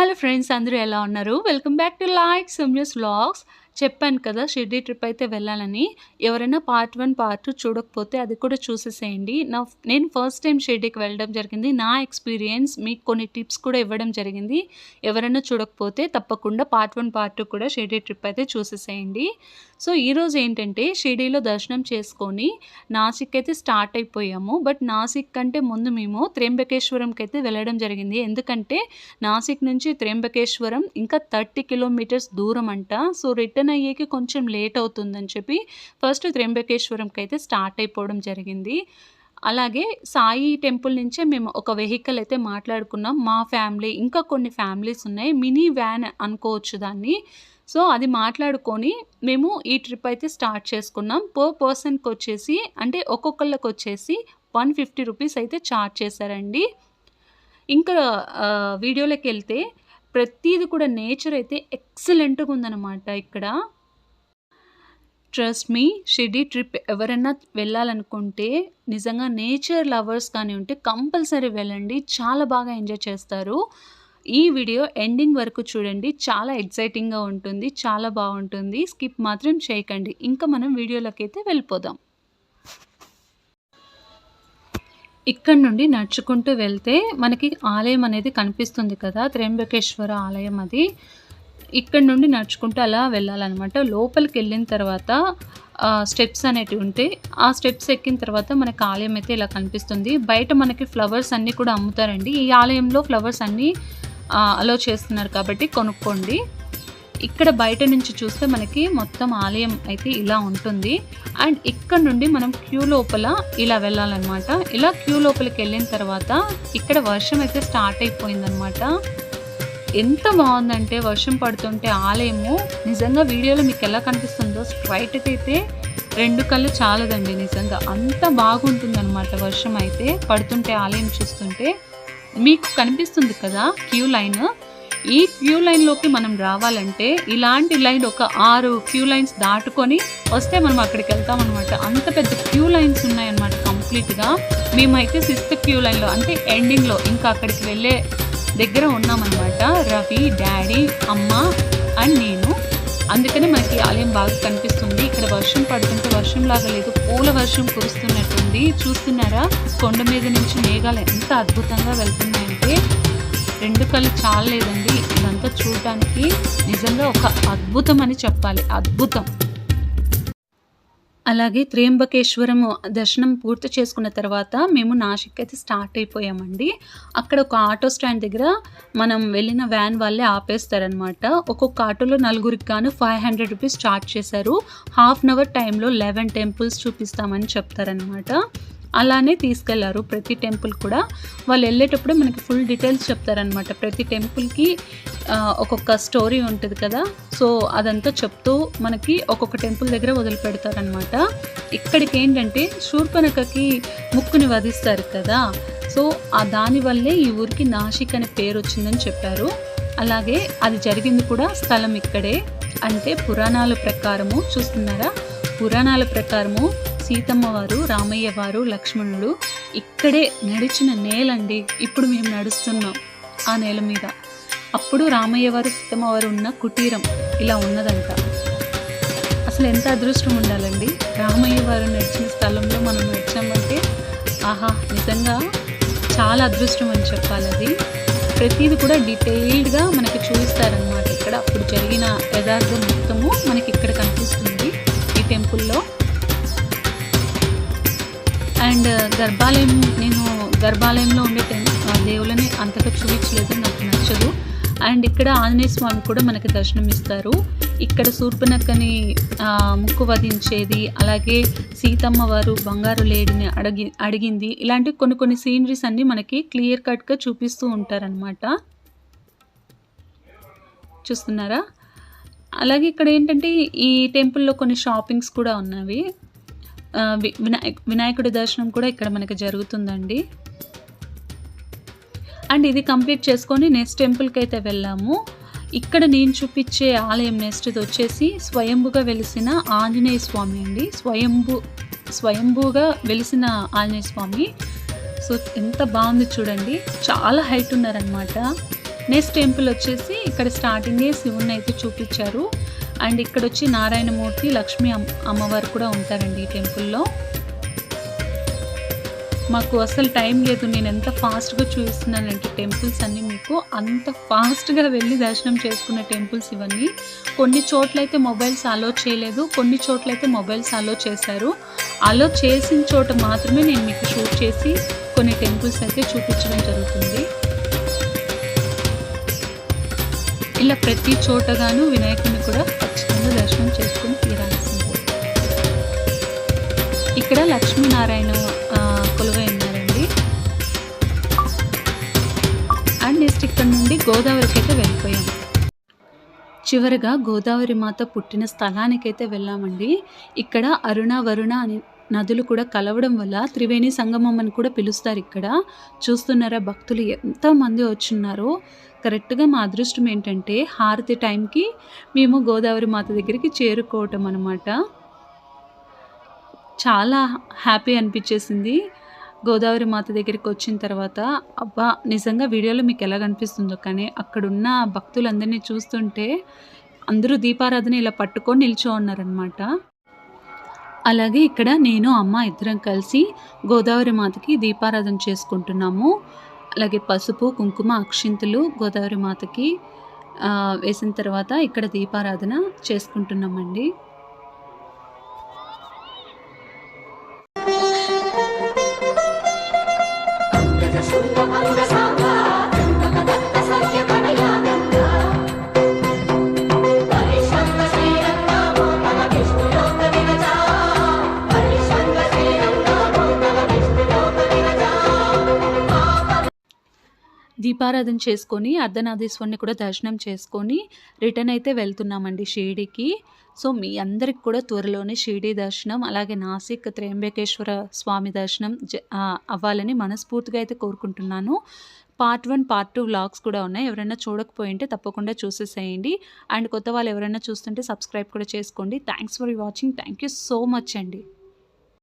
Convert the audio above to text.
Hello friends అందరూ ఎలా ఉన్నారు? Welcome back to like Samyu's vlogs చెప్పాను కదా షిర్డీ ట్రిప్ అయితే వెళ్ళాలని. ఎవరైనా పార్ట్ వన్ పార్ట్ టూ చూడకపోతే అది కూడా చూసేసేయండి. నా నేను ఫస్ట్ టైం షిర్డీకి వెళ్ళడం జరిగింది. నా ఎక్స్పీరియన్స్ మీకు కొన్ని టిప్స్ కూడా ఇవ్వడం జరిగింది. ఎవరైనా చూడకపోతే తప్పకుండా పార్ట్ వన్ పార్ట్ టూ కూడా షిర్డీ ట్రిప్ అయితే చూసేసేయండి. సో ఈరోజు ఏంటంటే షిర్డీలో దర్శనం చేసుకొని నాసిక్ అయితే స్టార్ట్ అయిపోయాము. బట్ నాసిక్ కంటే ముందు మేము త్ర్యంబకేశ్వరంకి అయితే వెళ్ళడం జరిగింది. ఎందుకంటే నాసిక్ నుంచి త్ర్యంబకేశ్వరం ఇంకా థర్టీ కిలోమీటర్స్ దూరం అంట. సో రిటర్న్ అయ్యేకి కొంచెం లేట్ అవుతుందని చెప్పి ఫస్ట్ త్ర్యంబకేశ్వరంకి అయితే స్టార్ట్ అయిపోవడం జరిగింది. అలాగే సాయి టెంపుల్ నుంచే మేము ఒక వెహికల్ అయితే మాట్లాడుకున్నాం. మా ఫ్యామిలీ ఇంకా కొన్ని ఫ్యామిలీస్ ఉన్నాయి. మినీ వ్యాన్ అనుకోవచ్చు దాన్ని. సో అది మాట్లాడుకొని మేము ఈ ట్రిప్ అయితే స్టార్ట్ చేసుకున్నాం. పర్ పర్సన్కి వచ్చేసి అంటే ఒక్కొక్కళ్ళకి వచ్చేసి వన్ ఫిఫ్టీ రూపీస్ అయితే ఛార్జ్ చేశారండి. ఇంకా వీడియోలోకి వెళ్తే ప్రతిది కూడా నేచర్ అయితే ఎక్సలెంట్గా ఉందన్నమాట ఇక్కడ. ట్రస్ట్ మీ షిర్డీ ట్రిప్ ఎవరైనా వెళ్ళాలనుకుంటే నిజంగా నేచర్ లవర్స్ కానీ ఉంటే కంపల్సరీ వెళ్ళండి. చాలా బాగా ఎంజాయ్ చేస్తారు. ఈ వీడియో ఎండింగ్ వరకు చూడండి. చాలా ఎక్సైటింగ్గా ఉంటుంది. చాలా బాగుంటుంది. స్కిప్ మాత్రం చేయకండి. ఇంకా మనం వీడియోలోకి అయితే వెళ్ళిపోదాం. ఇక్కడ నుండి నడుచుకుంటూ వెళ్తే మనకి ఆలయం అనేది కనిపిస్తుంది కదా త్ర్యంబకేశ్వర ఆలయం అది. ఇక్కడ నుండి నడుచుకుంటూ అలా వెళ్ళాలన్నమాట. లోపలికి వెళ్ళిన తర్వాత స్టెప్స్ అనేటివి ఉంటాయి ఆ స్టెప్స్ ఎక్కిన తర్వాత మనకి ఆలయం అయితే ఇలా కనిపిస్తుంది. బయట మనకి ఫ్లవర్స్ అన్నీ కూడా అమ్ముతారండి. ఈ ఆలయంలో ఫ్లవర్స్ అన్నీ అలో చేస్తున్నారు కాబట్టి కొనుక్కోండి. ఇక్కడ బయట నుంచి చూస్తే మనకి మొత్తం ఆలయం అయితే ఇలా ఉంటుంది. అండ్ ఇక్కడ నుండి మనం క్యూ లోపల ఇలా వెళ్ళాలన్నమాట. ఇలా క్యూ లోపలికి వెళ్ళిన తర్వాత ఇక్కడ వర్షం అయితే స్టార్ట్ అయిపోయిందనమాట ఎంత బాగుందంటే వర్షం పడుతుంటే ఆలయము. నిజంగా వీడియోలో మీకు ఎలా కనిపిస్తుందో స్ట్రైట్ అయితే రెండు కళ్ళు చాలదండి నిజంగా. అంత బాగుంటుందన్నమాట వర్షం అయితే. పడుతుంటే ఆలయం చూస్తుంటే మీకు కనిపిస్తుంది కదా క్యూ లైన్. ఈ క్యూ లైన్లోకి మనం రావాలంటే ఇలాంటి లైన్ ఒక ఆరు క్యూ లైన్స్ దాటుకొని వస్తే మనం అక్కడికి వెళ్తాం అనమాట అంత పెద్ద క్యూ లైన్స్ ఉన్నాయన్నమాట కంప్లీట్గా మేమైతే సిక్స్త్ క్యూ లైన్లో అంటే ఎండింగ్లో ఇంకా అక్కడికి వెళ్ళే దగ్గర ఉన్నామన్నమాట. రవి డాడీ అమ్మ అండ్ నేను. అందుకనే మనకి ఆలయం బాగా కనిపిస్తుంది. ఇక్కడ వర్షం పడుతుంటే వర్షం లాగా లేదు. పూల వర్షం కురుస్తున్నట్టుంది. చూస్తున్నారా? కొండ మీద నుంచి మేఘాలు ఎంత అద్భుతంగా వెళ్తున్నాయంటే రెండు కళ్ళు చాలలేదండి. ఇదంతా చూడటానికి నిజంగా ఒక అద్భుతం అని చెప్పాలి. అద్భుతం. అలాగే త్రయంబకేశ్వరం దర్శనం పూర్తి చేసుకున్న తర్వాత మేము నాసిక్ అయితే స్టార్ట్ అయిపోయామండి. అక్కడ ఒక ఆటో స్టాండ్ దగ్గర మనం వెళ్ళిన వ్యాన్ వాళ్ళే ఆపేస్తారనమాట ఒక్కొక్క ఆటోలో నలుగురికి గాను ఫైవ్ హండ్రెడ్ రూపీస్ చార్జ్ చేశారు. హాఫ్ అన్ అవర్ టైంలో లెవెన్ టెంపుల్స్ చూపిస్తామని చెప్తారనమాట అలానే తీసుకెళ్ళారు. ప్రతి టెంపుల్ కూడా వాళ్ళు వెళ్ళేటప్పుడు మనకి ఫుల్ డీటెయిల్స్ చెప్తారనమాట ప్రతి టెంపుల్కి ఒక్కొక్క స్టోరీ ఉంటుంది కదా. సో అదంతా చెప్తూ మనకి ఒక్కొక్క టెంపుల్ దగ్గర వదిలిపెడతారనమాట ఇక్కడికి ఏంటంటే శూర్పనకకి ముక్కుని వధిస్తారు కదా. సో ఆ దానివల్లే ఈ ఊరికి నాసిక్ అనే పేరు వచ్చిందని చెప్పారు. అలాగే అది జరిగింది కూడా స్థలం ఇక్కడే. అంటే పురాణాల ప్రకారము చూస్తున్నారా? పురాణాల ప్రకారము సీతమ్మ వారు రామయ్య వారు లక్ష్మణుడు ఇక్కడే నడిచిన నేలండి. ఇప్పుడు మేము నడుస్తున్నాం ఆ నేల మీద. అప్పుడు రామయ్య వారు సీతమ్మ వారు ఉన్న కుటీరం ఇలా ఉన్నదంట. అసలు ఎంత అదృష్టం ఉండాలండి? రామయ్య వారు నడిచిన స్థలంలో మనం నడిచామంటే ఆహా నిజంగా చాలా అదృష్టం అని చెప్పాలి అది ప్రతిది కూడా డీటెయిల్డ్గా మనకి చూపిస్తారనమాట ఇక్కడ అప్పుడు జరిగిన యథార్థం మొత్తము మనకి ఇక్కడ కనిపిస్తుంది. టెంపుల్లో. అండ్ గర్భాలయం నేను గర్భాలయంలో ఉండే దేవులని అంతగా చూపించలేదు నాకు నచ్చదు. అండ్ ఇక్కడ ఆంజనేయ స్వామి కూడా మనకి దర్శనం ఇస్తారు ఇక్కడ శూర్పనక్కని ముక్కు వధించేది అలాగే సీతమ్మ వారు బంగారు లేడిని అడిగి అడిగింది. ఇలాంటి కొన్ని కొన్ని సీనరీస్ అన్నీ మనకి క్లియర్ కట్గా చూపిస్తూ ఉంటారనమాట చూస్తున్నారా? అలాగే ఇక్కడ ఏంటంటే ఈ టెంపుల్లో కొన్ని షాపింగ్స్ కూడా ఉన్నవి. వినాయక వి- వినాయక్ వినాయకుడి దర్శనం కూడా ఇక్కడ మనకి జరుగుతుందండి. అండ్ ఇది కంప్లీట్ చేసుకొని నెక్స్ట్ టెంపుల్కి అయితే వెళ్ళాము. ఇక్కడ నేను చూపించే ఆలయం నెక్స్ట్ది వచ్చేసి స్వయంభుగా వెలిసిన ఆంజనేయ స్వామి అండి. స్వయంభు స్వయంభూగా వెలిసిన ఆంజనేయ స్వామి. సో ఎంత బాగుంది చూడండి. చాలా హైట్ ఉన్నారనమాట నెక్స్ట్ టెంపుల్ వచ్చేసి ఇక్కడ స్టార్టింగే శివుని అయితే చూపించారు. అండ్ ఇక్కడ వచ్చి నారాయణమూర్తి లక్ష్మీ అమ్మవారు కూడా ఉంటారండి ఈ టెంపుల్లో. మాకు అసలు టైం లేదు. నేను ఎంత ఫాస్ట్గా చూపిస్తున్నానంటే టెంపుల్స్ అన్నీ మీకు అంత ఫాస్ట్గా వెళ్ళి దర్శనం చేసుకున్న టెంపుల్స్ ఇవన్నీ. కొన్ని చోట్లయితే మొబైల్స్ అలో చేయలేదు. కొన్ని చోట్లయితే మొబైల్స్ అలో చేశారు. అలో చేసిన చోట మాత్రమే నేను మీకు షూట్ చేసి కొన్ని టెంపుల్స్ అయితే చూపించడం జరుగుతుంది. ఇలా ప్రతి చోటగాను వినాయకుడిని కూడా ఖచ్చితంగా దర్శనం చేసుకుని తీరాల్సిందే. ఇక్కడ లక్ష్మీనారాయణ కొలువై ఉన్నారండి. అండ్ నెక్స్ట్ ఇక్కడ నుండి గోదావరికి అయితే వెళ్ళిపోయాం. చివరగా గోదావరి మాత పుట్టిన స్థలానికైతే వెళ్ళామండి. ఇక్కడ అరుణ వరుణ అని నదులు కూడా కలవడం వల్ల త్రివేణి సంగమం అని కూడా పిలుస్తారు ఇక్కడ. చూస్తున్నారా భక్తులు ఎంతమంది వచ్చున్నారో. కరెక్ట్గా మా అదృష్టం ఏంటంటే హారతి టైంకి మేము గోదావరి మాత దగ్గరికి చేరుకోవటం అనమాట చాలా హ్యాపీ అనిపించేసింది. గోదావరి మాత దగ్గరికి వచ్చిన తర్వాత అబ్బా నిజంగా వీడియోలో మీకు ఎలా కనిపిస్తుందో కానీ అక్కడున్న భక్తులందరినీ చూస్తుంటే అందరూ దీపారాధన ఇలా పట్టుకొని నిల్చో ఉన్నారనమాట అలాగే ఇక్కడ నేను అమ్మ ఇద్దరం కలిసి గోదావరి మాతకి దీపారాధన చేసుకుంటున్నాము. అలాగే పసుపు కుంకుమ అక్షింతలు గోదావరి మాతకి వేసిన తర్వాత ఇక్కడ దీపారాధన చేసుకుంటున్నామండి. దీపారాధన చేసుకొని అర్ధనాథీశ్వరుని కూడా దర్శనం చేసుకొని రిటర్న్ అయితే వెళ్తున్నామండి షిరిడీకి. సో మీ అందరికి కూడా త్వరలోనే షిరిడీ దర్శనం అలాగే నాసిక్ త్రయంబకేశ్వర స్వామి దర్శనం జ- అవ్వాలని మనస్ఫూర్తిగా అయితే కోరుకుంటున్నాను. Part one part two vlogs కూడా ఉన్నాయి. ఎవరైనా చూడకపోయింటే తప్పకుండా చూసేసేయండి. అండ్ కొత్త వాళ్ళు ఎవరైనా చూస్తుంటే సబ్స్క్రైబ్ కూడా చేసుకోండి. Thanks for watching. Thank you so much అండి.